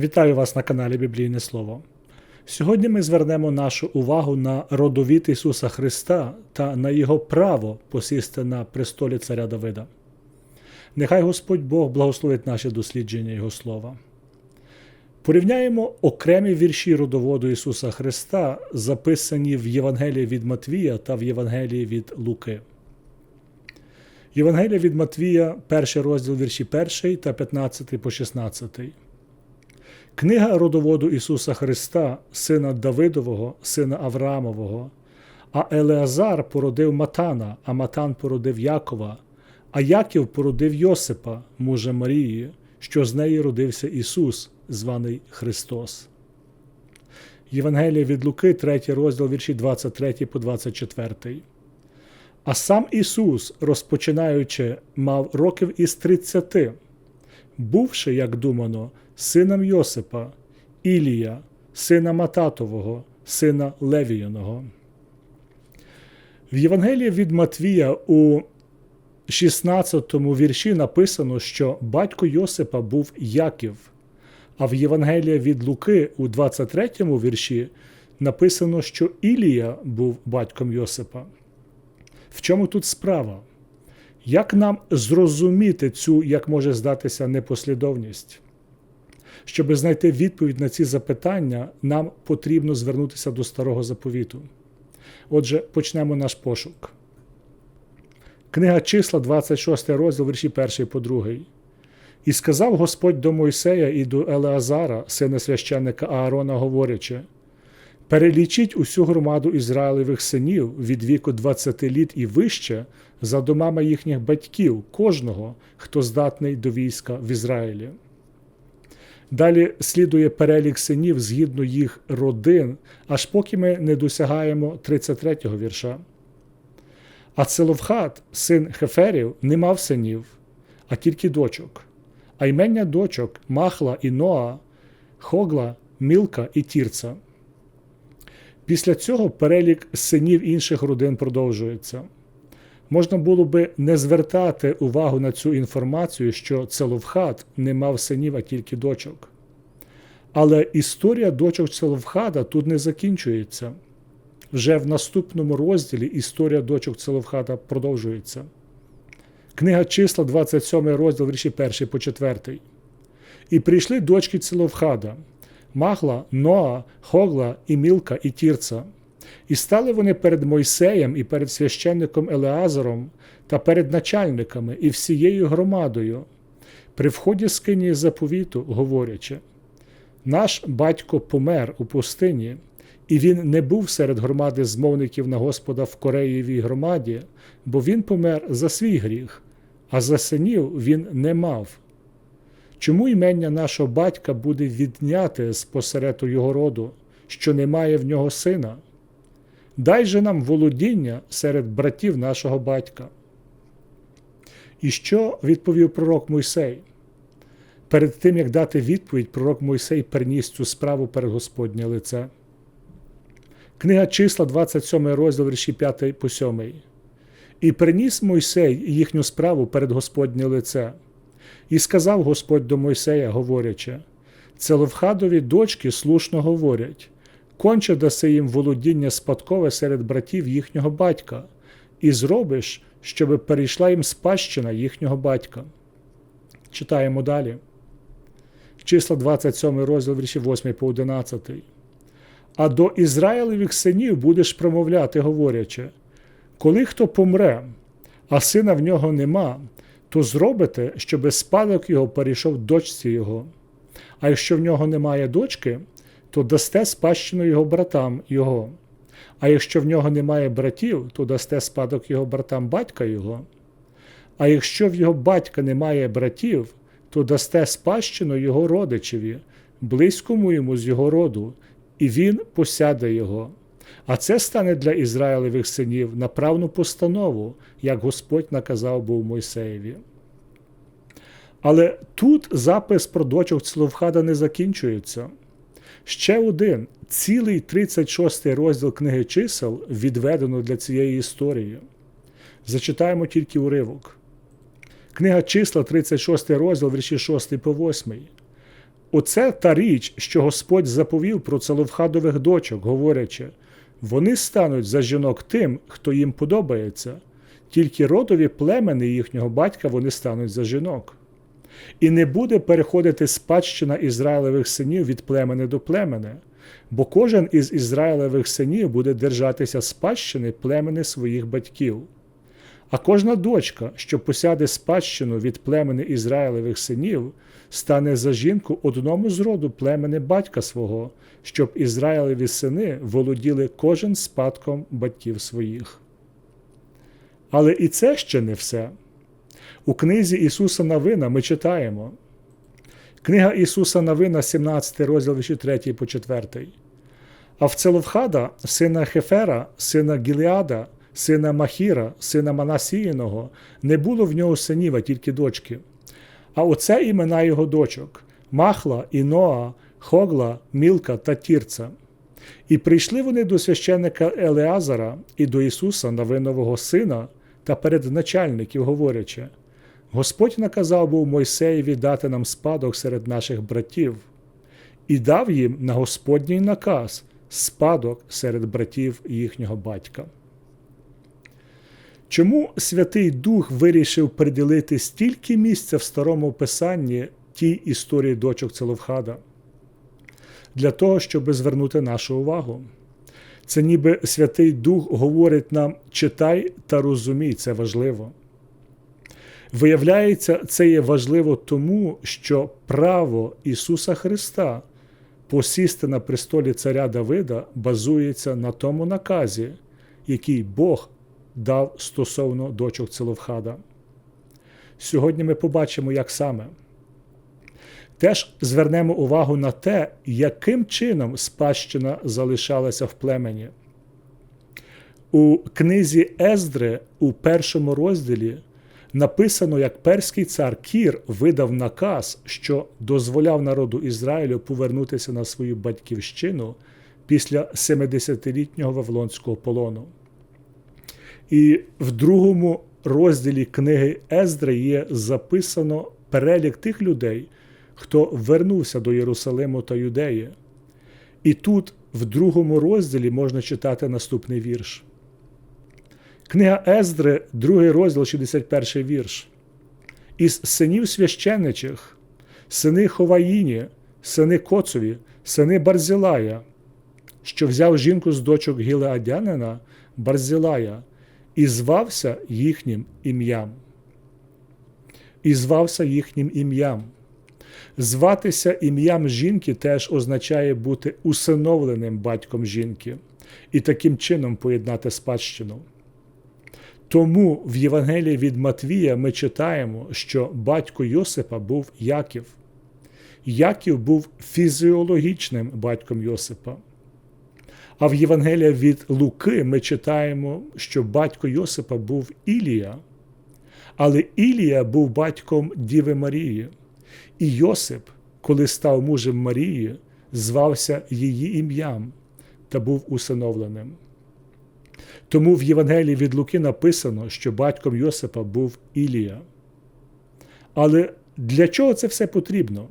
Вітаю вас на каналі Біблійне Слово. Сьогодні ми звернемо нашу увагу на родовід Ісуса Христа та на Його право посісти на престолі царя Давида. Нехай Господь Бог благословить наше дослідження Його слова. Порівняємо окремі вірші родоводу Ісуса Христа, записані в Євангелії від Матвія та в Євангелії від Луки. Євангелія від Матвія, перший розділ вірші 1 та 15 по 16. Книга родоводу Ісуса Христа, сина Давидового, сина Авраамового, а Елеазар породив Матана, а Матан породив Якова, а Яків породив Йосипа, мужа Марії, що з неї родився Ісус, званий Христос. Євангелія від Луки, 3 розділ вірші 23 по 24. А сам Ісус, розпочинаючи, мав років із 30, бувши, як думано, сином Йосипа, Ілія, сина Мататового, сина Левіяного. В Євангелії від Матвія у 16 вірші написано, що батько Йосипа був Яків, а в Євангелії від Луки у 23 вірші написано, що Ілія був батьком Йосипа. В чому тут справа? Як нам зрозуміти цю, як може здатися, непослідовність? Щоб знайти відповідь на ці запитання, нам потрібно звернутися до старого заповіту. Отже, почнемо наш пошук. Книга числа, 26 розділ, вірші 1 по 2. І сказав Господь до Мойсея і до Елеазара, сина священника Аарона, говорячи: Перелічіть усю громаду Ізраїлевих синів від віку 20 літ і вище за домами їхніх батьків, кожного, хто здатний до війська в Ізраїлі. Далі слідує перелік синів згідно їх родин, аж поки ми не досягаємо 33-го вірша. А Целовхат, син Хеферів, не мав синів, а тільки дочок, а ймення дочок Махла і Ноа, Хогла, Мілка і Тірца. Після цього перелік синів інших родин продовжується. Можна було би не звертати увагу на цю інформацію, що Целовхат не мав синів, а тільки дочок. Але історія дочок Целовхада тут не закінчується. Вже в наступному розділі історія дочок Целовхада продовжується. Книга числа, 27 розділ вірші 1 по 4. І прийшли дочки Целовхада, Махла, Ноа, Хогла, і Мілка, і Тірца. І стали вони перед Мойсеєм і перед священником Елеазаром та перед начальниками і всією громадою, при вході скині заповіту, говорячи: Наш батько помер у пустині, і він не був серед громади змовників на Господа в Кореєвій громаді, бо він помер за свій гріх, а за синів він не мав. Чому імення нашого батька буде відняте з посереду його роду, що немає в нього сина? Дай же нам володіння серед братів нашого батька. І що відповів пророк Мойсей? Перед тим, як дати відповідь, пророк Мойсей приніс цю справу перед Господнє лице. Книга числа, 27 розділ вірші 5 по 7. І приніс Мойсей їхню справу перед Господнє лице. І сказав Господь до Мойсея, говорячи: Целовхадові дочки слушно говорять конче даси їм володіння спадкове серед братів їхнього батька, і зробиш, щоби перейшла їм спадщина їхнього батька. Читаємо далі. Числа 27 розділ вірші 8 по 11. А до Ізраїлевих синів будеш промовляти, говорячи: коли хто помре, а сина в нього нема, то зробите, щоби спадок його перейшов дочці його. А якщо в нього немає дочки, то дасте спадщину його братам його. А якщо в нього немає братів, то дасте спадок його братам батька його. А якщо в його батька немає братів, то дасте спадщину його родичеві, близькому йому з його роду, і він посяде його. А це стане для Ізраїлевих синів на правну постанову, як Господь наказав був Мойсеєві. Але тут запис про дочок Целовхада не закінчується. Ще один цілий 36 розділ книги чисел відведено для цієї історії. Зачитаємо тільки уривок. Книга числа, 36 розділ, вірші 6 по 8. оце та річ, що Господь заповів про целовхадових дочок, говорячи, вони стануть за жінок тим, хто їм подобається, тільки родові племени їхнього батька вони стануть за жінок. І не буде переходити спадщина Ізраїлевих синів від племени до племени, бо кожен із Ізраїлевих синів буде держатися спадщини племени своїх батьків. А кожна дочка, що посяде спадщину від племени Ізраїлевих синів, стане за жінку одному з роду племени батька свого, щоб Ізраїлеві сини володіли кожен спадком батьків своїх. Але і це ще не все. У книзі Ісуса Навина ми читаємо. Книга Ісуса Навина, 17 розділ вірші 3 по 4. А в Целовхада, сина Хефера, сина Гілеада, сина Махіра, сина Манасіїного, не було в нього синів, а тільки дочки. А оце імена його дочок Махла, Іноа, Хогла, Мілка та Тірца. І прийшли вони до священника Елеазара і до Ісуса Навинового сина та перед начальників, говорячи: Господь наказав був Мойсеєві дати нам спадок серед наших братів, і дав їм на Господній наказ спадок серед братів їхнього батька. Чому Святий Дух вирішив приділити стільки місця в старому писанні тій історії дочок Целовхада? Для того, щоб звернути нашу увагу. Це ніби Святий Дух говорить нам читай та розумій, це важливо. Виявляється, це є важливо тому, що право Ісуса Христа посісти на престолі царя Давида базується на тому наказі, який Бог дав стосовно дочок Целовхада. Сьогодні ми побачимо, як саме. Теж звернемо увагу на те, яким чином спадщина залишалася в племені. У книзі Ездри у першому розділі написано, як перський цар Кір видав наказ, що дозволяв народу Ізраїлю повернутися на свою батьківщину після 70-літнього Вавилонського полону. І в другому розділі книги Ездри є записано перелік тих людей, хто вернувся до Єрусалиму та Юдеї. І тут, в другому розділі, можна читати наступний вірш. Книга Ездри, другий розділ, 61 вірш. Із синів священничих, сини Ховаїні, сини Коцові, сини Барзілая, що взяв жінку з дочок Гілеадянина Барзілая, і звався їхнім ім'ям. І звався їхнім ім'ям. Зватися ім'ям жінки теж означає бути усиновленим батьком жінки і таким чином поєднати спадщину. Тому в Євангелії від Матвія ми читаємо, що батько Йосипа був Яків. Яків був фізіологічним батьком Йосипа. А в Євангелії від Луки ми читаємо, що батько Йосипа був Ілія, але Ілія був батьком Діви Марії. І Йосип, коли став мужем Марії, звався її ім'ям та був усиновленим. Тому в Євангелії від Луки написано, що батьком Йосипа був Ілія. Але для чого це все потрібно?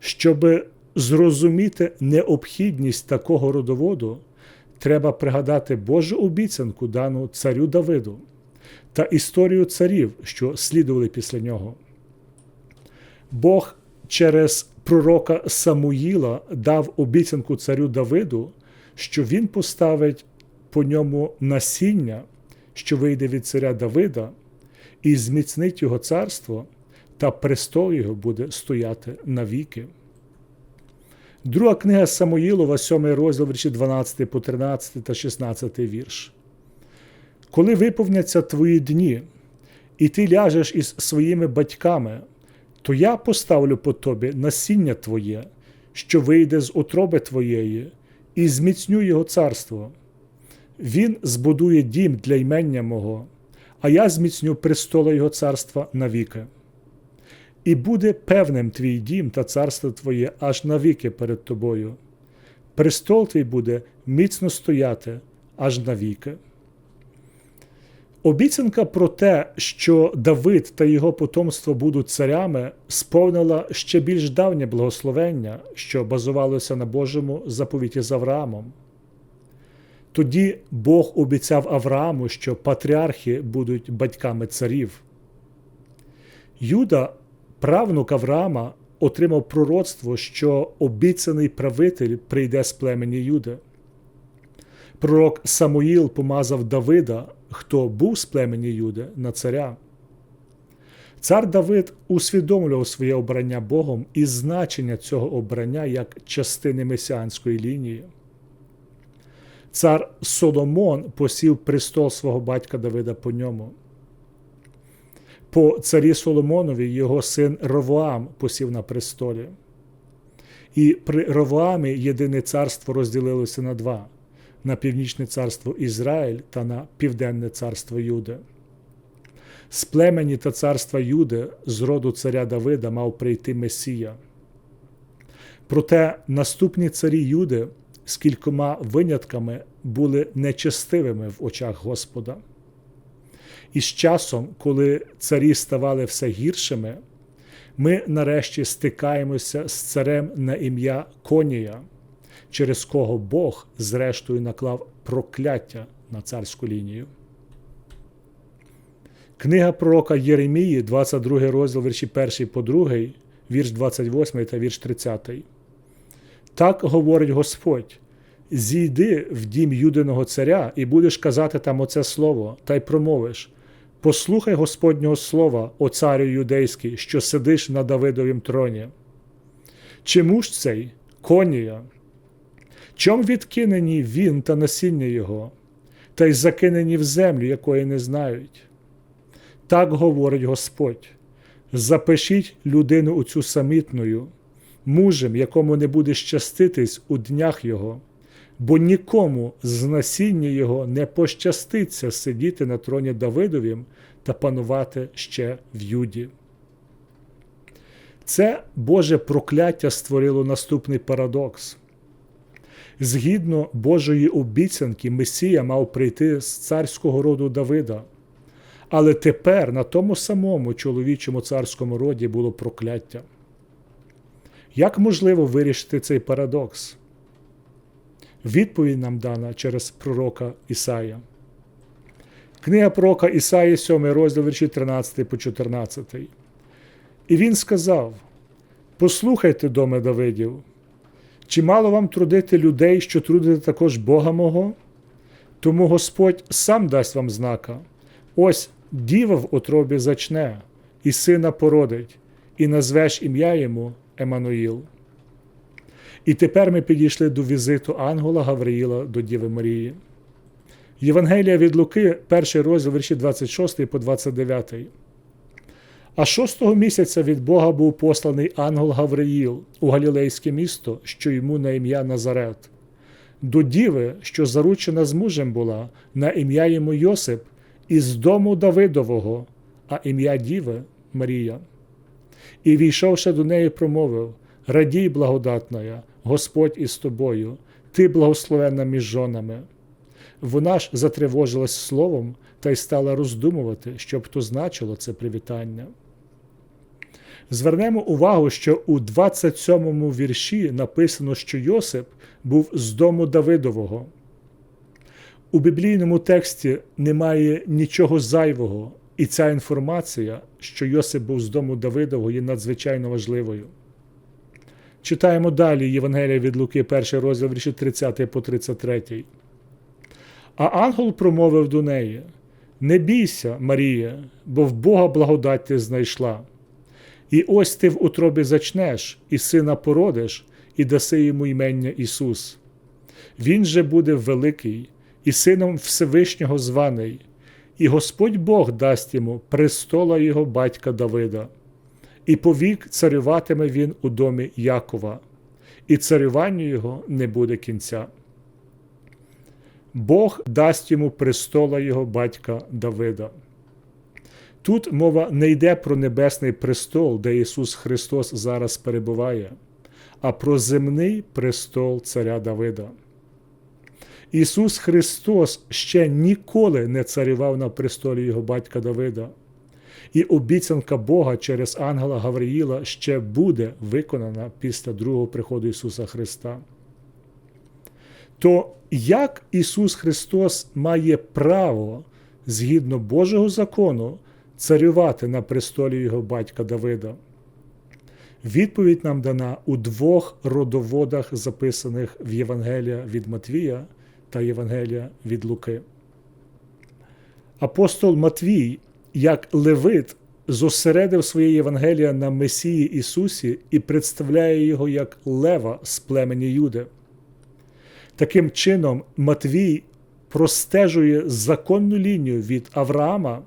Щоб зрозуміти необхідність такого родоводу, треба пригадати Божу обіцянку, дану царю Давиду та історію царів, що слідували після нього. Бог через пророка Самуїла дав обіцянку царю Давиду, що він поставить по ньому насіння, що вийде від царя Давида, і зміцнить його царство, та престол його буде стояти навіки. Друга книга Самоїлова, 7 розділ вірші 12 по 13 та 16 вірш. Коли виповняться твої дні, і ти ляжеш із своїми батьками, то я поставлю по тобі насіння твоє, що вийде з утроби твоєї, і зміцню його царство. Він збудує дім для ймення мого, а я зміцню престола Його царства навіки. І буде певним твій дім та царство твоє аж навіки перед тобою. Престол твій буде міцно стояти аж навіки. Обіцянка про те, що Давид та його потомство будуть царями, сповнила ще більш давнє благословення, що базувалося на Божому заповіті з Авраамом. Тоді Бог обіцяв Аврааму, що патріархи будуть батьками царів. Юда, правнук Авраама, отримав пророцтво, що обіцяний правитель прийде з племені Юди. Пророк Самуїл помазав Давида, хто був з племені Юди, на царя. Цар Давид усвідомлював своє обрання Богом і значення цього обрання як частини месіанської лінії. Цар Соломон посів престол свого батька Давида по ньому. По царі Соломонові його син Ровоам посів на престолі. І при Ровоамі єдине царство розділилося на два на північне царство Ізраїль та на південне царство Юде. З племені та царства Юди з роду царя Давида мав прийти Месія. Проте наступні царі Юди з кількома винятками були нечестивими в очах Господа. І з часом, коли царі ставали все гіршими, ми нарешті стикаємося з царем на ім'я Конія, через кого Бог, зрештою, наклав прокляття на царську лінію. Книга пророка Єремії, 22 розділ, вірші 1 по 2, вірш 28 та вірш 30. Так говорить Господь: зійди в дім юдиного царя і будеш казати там оце слово, та й промовиш. Послухай Господнього слова, о царю юдейський, що сидиш на Давидовім троні. Чому ж цей конія? Чом відкинені він та насіння його, та й закинені в землю, якої не знають? Так говорить Господь: запишіть людину у цю самітною, мужем, якому не буде щаститись у днях його, бо нікому з насіння його не пощаститься сидіти на троні Давидовім та панувати ще в Юді. Це Боже прокляття створило наступний парадокс. Згідно Божої обіцянки, Месія мав прийти з царського роду Давида. Але тепер на тому самому чоловічому царському роді було прокляття. Як можливо вирішити цей парадокс? Відповідь нам дана через пророка Ісая. Книга пророка Ісаї, 7 розділ вірші 13 по 14. І він сказав: Послухайте, доме Давидів, чи мало вам трудити людей, що трудите також Бога мого? Тому Господь сам дасть вам знака. Ось діва в отробі зачне, і сина породить, і назвеш ім'я йому Еммануїл. І тепер ми підійшли до візиту ангела Гавриїла до Діви Марії. Євангелія від Луки, перший розділ вірші 26 по 29. А шостого місяця від Бога був посланий ангел Гавриїл у Галілейське місто, що йому на ім'я Назарет, до діви, що заручена з мужем була, на ім'я йому Йосип, із дому Давидового, а ім'я Діви Марія. І, війшовши до неї, промовив Радій, благодатная, Господь із тобою, ти благословенна між жонами. Вона ж затривожилась словом та й стала роздумувати, що б то значило це привітання. Звернемо увагу, що у 27-му вірші написано, що Йосип був з дому Давидового. У біблійному тексті немає нічого зайвого, і ця інформація, що Йосип був з дому Давидового, є надзвичайно важливою. Читаємо далі Євангелія від Луки, 1 розділ вірші 30 по 33. А ангел промовив до неї: Не бійся, Марія, бо в Бога благодать ти знайшла. І ось ти в утробі зачнеш, і сина породиш, і даси йому ймення Ісус. Він же буде великий, і сином Всевишнього званий, і Господь Бог дасть йому престола його батька Давида, і повік царюватиме він у домі Якова, і царюванню його не буде кінця. Бог дасть йому престола його батька Давида. Тут мова не йде про небесний престол, де Ісус Христос зараз перебуває, а про земний престол Царя Давида. Ісус Христос ще ніколи не царював на престолі його батька Давида, і обіцянка Бога через ангела Гавриїла ще буде виконана після другого приходу Ісуса Христа. То як Ісус Христос має право згідно Божого закону царювати на престолі його батька Давида? Відповідь нам дана у двох родоводах, записаних в Євангелія від Матвія та Євангелія від Луки. Апостол Матвій, як Левит, зосередив своє Євангелія на Месії Ісусі і представляє його як лева з племені Юди. Таким чином, Матвій простежує законну лінію від Авраама,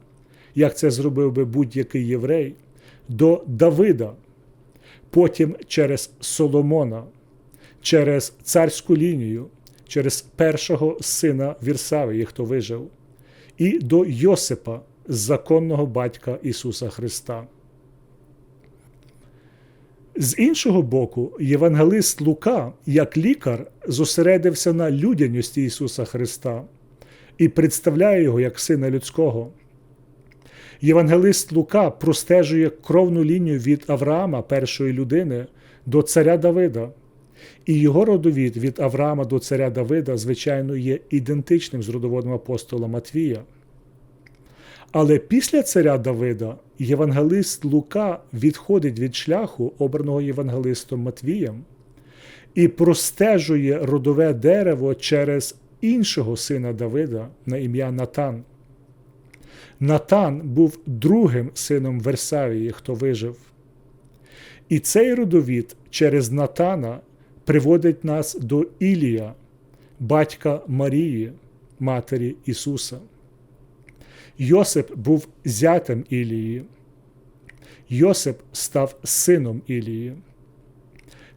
як це зробив би будь-який єврей, до Давида, потім через Соломона, через царську лінію, через першого сина Вірсавії, хто вижив, і до Йосипа, законного батька Ісуса Христа. З іншого боку, євангелист Лука, як лікар, зосередився на людяності Ісуса Христа і представляє його як сина людського. Євангелист Лука простежує кровну лінію від Авраама, першої людини, до царя Давида. І його родовід від Авраама до царя Давида, звичайно, є ідентичним з родоводом апостола Матвія. Але після царя Давида євангелист Лука відходить від шляху, обраного євангелистом Матвієм, і простежує родове дерево через іншого сина Давида на ім'я Натан. Натан був другим сином Версавії, хто вижив. І цей родовід через Натана приводить нас до Ілія, батька Марії, матері Ісуса. Йосип був зятем Ілії. Йосип став сином Ілії.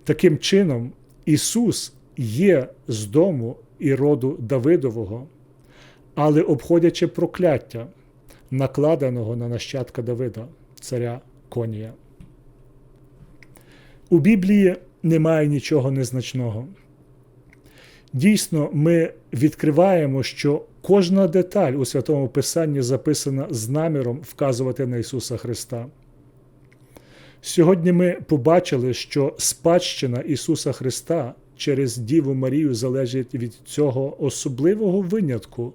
Таким чином, Ісус є з дому і роду Давидового, але обходячи прокляття, накладеного на нащадка Давида, царя Конія. У Біблії немає нічого незначного. Дійсно, ми відкриваємо, що кожна деталь у Святому Писанні записана з наміром вказувати на Ісуса Христа. Сьогодні ми побачили, що спадщина Ісуса Христа через Діву Марію залежить від цього особливого винятку,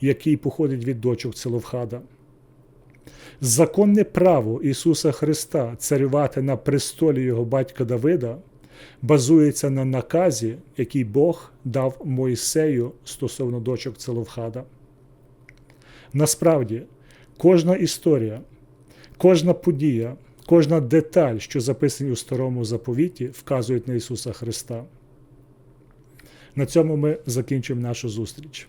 який походить від дочок Целовхада. Законне право Ісуса Христа царювати на престолі Його батька Давида базується на наказі, який Бог дав Моїсею стосовно дочок Целовхада. Насправді, кожна історія, кожна подія, кожна деталь, що записані у старому заповіті, вказують на Ісуса Христа. На цьому ми закінчуємо нашу зустріч.